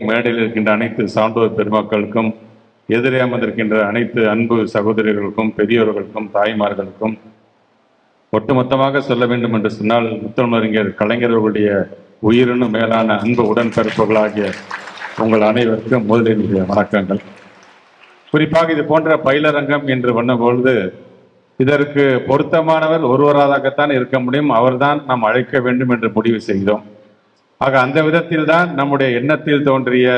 மேடையில் இருக்கின்ற அனைத்து சான்றோர் பெருமக்களுக்கும் எதிரே அமர்ந்திருக்கின்ற அனைத்து அன்பு சகோதரிகளுக்கும் பெரியோர்களுக்கும் தாய்மார்களுக்கும் ஒட்டுமொத்தமாக சொல்ல வேண்டும் என்று சொன்னால் முத்தமிழறிஞர் கலைஞர்களுடைய உயிரினும் மேலான அன்பு உடன்பிறப்புகளாகிய உங்கள் அனைவருக்கும் முதலில் வணக்கங்கள். குறிப்பாக இது போன்ற பயிலரங்கம் என்று பண்ணும்பொழுது இதற்கு பொருத்தமானவர் ஒருவராகத்தான் இருக்க முடியும். அவர்தான் நாம் அழைக்க வேண்டும் என்று முடிவு செய்தோம். ஆக அந்த விதத்தில் தான் நம்முடைய எண்ணத்தில் தோன்றிய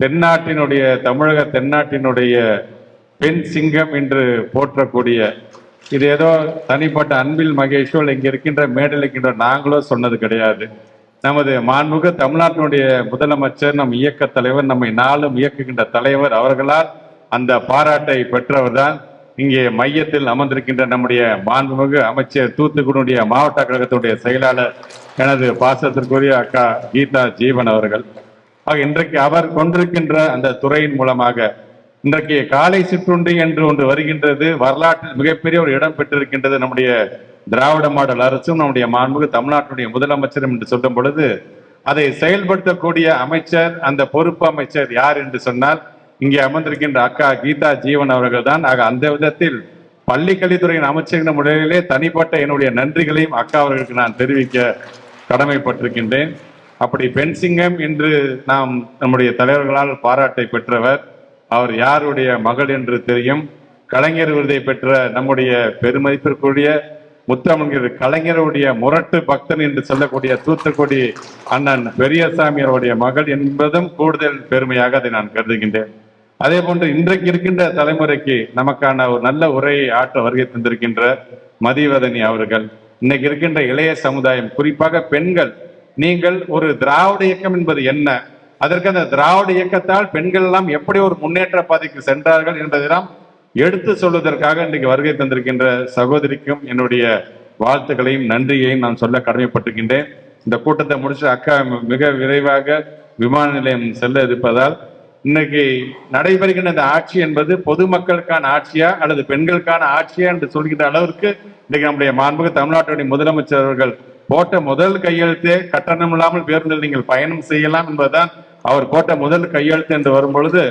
தென்னாட்டினுடைய தமிழக தென்னாட்டினுடைய பெண் சிங்கம் என்று போற்றக்கூடிய இது ஏதோ தனிப்பட்ட அன்பில் மகேஷோ இங்கே இருக்கின்ற மேடையில் இருக்கின்ற நாங்களோ சொன்னது கிடையாது. நமது மாண்புக தமிழ்நாட்டினுடைய முதலமைச்சர் நம் இயக்க தலைவர் நம்மை நாளும் இயக்குகின்ற தலைவர் அவர்களால் அந்த பாராட்டை பெற்றவர் தான் இங்கே மையத்தில் அமர்ந்திருக்கின்ற நம்முடைய மாண்புமிகு அமைச்சர் தூத்துக்குடியுடைய மாவட்ட கழகத்துடைய செயலாளர் எனது பாசத்திற்குரிய அக்கா கீதா ஜீவன் அவர்கள். ஆக இன்றைக்கு அவர் கொண்டிருக்கின்ற அந்த துறையின் மூலமாக இன்றைக்கு காலை சிற்றுண்டி என்று ஒன்று வருகின்றது. வரலாற்றில் மிகப்பெரிய ஒரு இடம் பெற்றிருக்கின்றது நம்முடைய திராவிட மாடல் அரசும் நம்முடைய மாண்புக்கு தமிழ்நாட்டுடைய முதலமைச்சரும் என்று சொல்லும் பொழுது அதை செயல்படுத்தக்கூடிய அமைச்சர் அந்த பொறுப்பு அமைச்சர் யார் என்று சொன்னால் இங்கே அமர்ந்திருக்கின்ற அக்கா கீதா ஜீவன் அவர்கள் தான் ஆக அந்த விதத்தில் பள்ளி கல்வித்துறையின் அமைச்சரின் முறையிலே தனிப்பட்ட என்னுடைய நன்றிகளையும் அக்கா அவர்களுக்கு நான் தெரிவிக்க கடமைப்பட்டிருக்கின்றேன். அப்படி பெண் சிங்கம் என்று நாம் நம்முடைய தலைவர்களால் பாராட்டை பெற்றவர் அவர் யாருடைய மகள் என்று தெரியும். கலைஞர் விருதை பெற்ற நம்முடைய பெருமதிப்பிற்குரிய முத்தமிழர் கலைஞருடைய முரட்டு பக்தன் என்று சொல்லக்கூடிய தூத்துக்குடி அண்ணன் பெரியசாமி அவருடைய மகள் என்பதும் கூடுதல் பெருமையாக அதை நான் கருதுகின்றேன். அதே போன்று இன்றைக்கு இருக்கின்ற தலைமுறைக்கு நமக்கான ஒரு நல்ல உரையை ஆற்ற வருகை தந்திருக்கின்ற மதிவதனி அவர்கள் இன்னைக்கு இருக்கின்ற இளைய சமுதாயம் குறிப்பாக பெண்கள் நீங்கள் ஒரு திராவிட இயக்கம் என்பது என்ன? அதற்கு அந்த திராவிட இயக்கத்தால் பெண்கள் எல்லாம் எப்படி ஒரு முன்னேற்ற பாதைக்கு சென்றார்கள் என்பதெல்லாம் எடுத்து சொல்வதற்காக இன்றைக்கு வருகை தந்திருக்கின்ற சகோதரிக்கும் என்னுடைய வாழ்த்துக்களையும் நன்றியையும் நான் சொல்ல கடமைப்பட்டிருக்கின்றேன். இந்த கூட்டத்தை முடிச்சு அக்கா மிக விரைவாக விமான நிலையம் செல்ல இருப்பதால் இன்னைக்கு நடைபெறுகின்ற இந்த ஆட்சி என்பது பொதுமக்களுக்கான ஆட்சியா அல்லது பெண்களுக்கான ஆட்சியா என்று சொல்கின்ற அளவிற்கு இன்னைக்கு நம்முடைய மாண்புக தமிழ்நாட்டுடைய முதலமைச்சர் அவர்கள் போட்ட முதல் கையெழுத்தே கட்டணம் இல்லாமல் பேருந்தில் நீங்கள் பயணம் செய்யலாம் என்பதுதான் அவர் போட்ட முதல் கையெழுத்து என்று வரும் பொழுது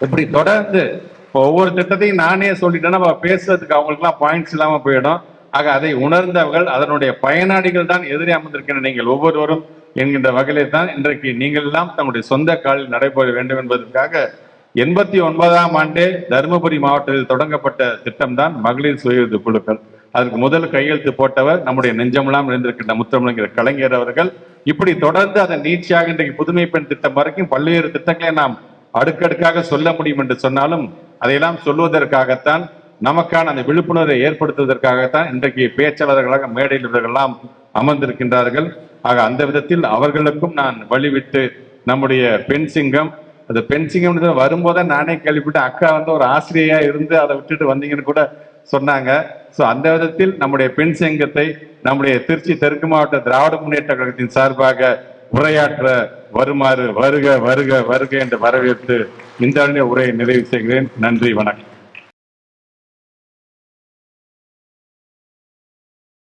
இப்படி தொடர்ந்து இப்போ ஒவ்வொரு திட்டத்தையும் நானே சொல்லிட்டேன்னா பேசுறதுக்கு அவங்களுக்குலாம் பாயிண்ட்ஸ் இல்லாமல் போயிடும். ஆக அதை உணர்ந்தவர்கள் அதனுடைய பயனாளிகள் தான் எதிரே அமர்ந்திருக்கின்ற நீங்கள் ஒவ்வொருவரும் என்கின்ற வகையிலே தான் இன்றைக்கு நீங்கள் எல்லாம் தங்களுடைய சொந்த காலில் நடைபெற வேண்டும் என்பதற்காக எண்பத்தி ஒன்பதாம் ஆண்டே தருமபுரி மாவட்டத்தில் தொடங்கப்பட்ட திட்டம் தான் மகளிர் சுய உதவி குழுக்கள். அதற்கு முதல் கையெழுத்து போட்டவர் நம்முடைய நெஞ்சமெல்லாம் இருந்திருக்கின்ற முத்தமிழங்கிற கலைஞர் அவர்கள். இப்படி தொடர்ந்து அதன் நீட்சியாக இன்றைக்கு புதுமை பெண் திட்டம் வரைக்கும் பல்வேறு திட்டங்களை நாம் அடுக்கடுக்காக சொல்ல முடியும் என்று சொன்னாலும் அதையெல்லாம் சொல்வதற்காகத்தான் நமக்கான அந்த விழிப்புணர்வை ஏற்படுத்துவதற்காகத்தான் இன்றைக்கு பேச்சாளர்களாக மேடையில் இவர்கள்லாம் அமர்ந்திருக்கின்றார்கள். ஆக அந்த விதத்தில் அவர்களுக்கும் நான் வழிவிட்டு நம்முடைய பெண் சிங்கம் அந்த பெண் சிங்கம் வரும்போதே நானே கேள்விப்பட்டு அக்கா வந்து ஒரு ஆசிரியையா இருந்து அதை விட்டுட்டு வந்தீங்கன்னு கூட சொன்னாங்க. ஸோ அந்த விதத்தில் நம்முடைய பெண் சிங்கத்தை நம்முடைய திருச்சி தெற்கு மாவட்ட திராவிட முன்னேற்ற கழகத்தின் சார்பாக உரையாற்ற வருமாறு வருக வருக வருக என்று வரவேற்று இந்த உரையை நிறைவு செய்கிறேன். நன்றி வணக்கம்.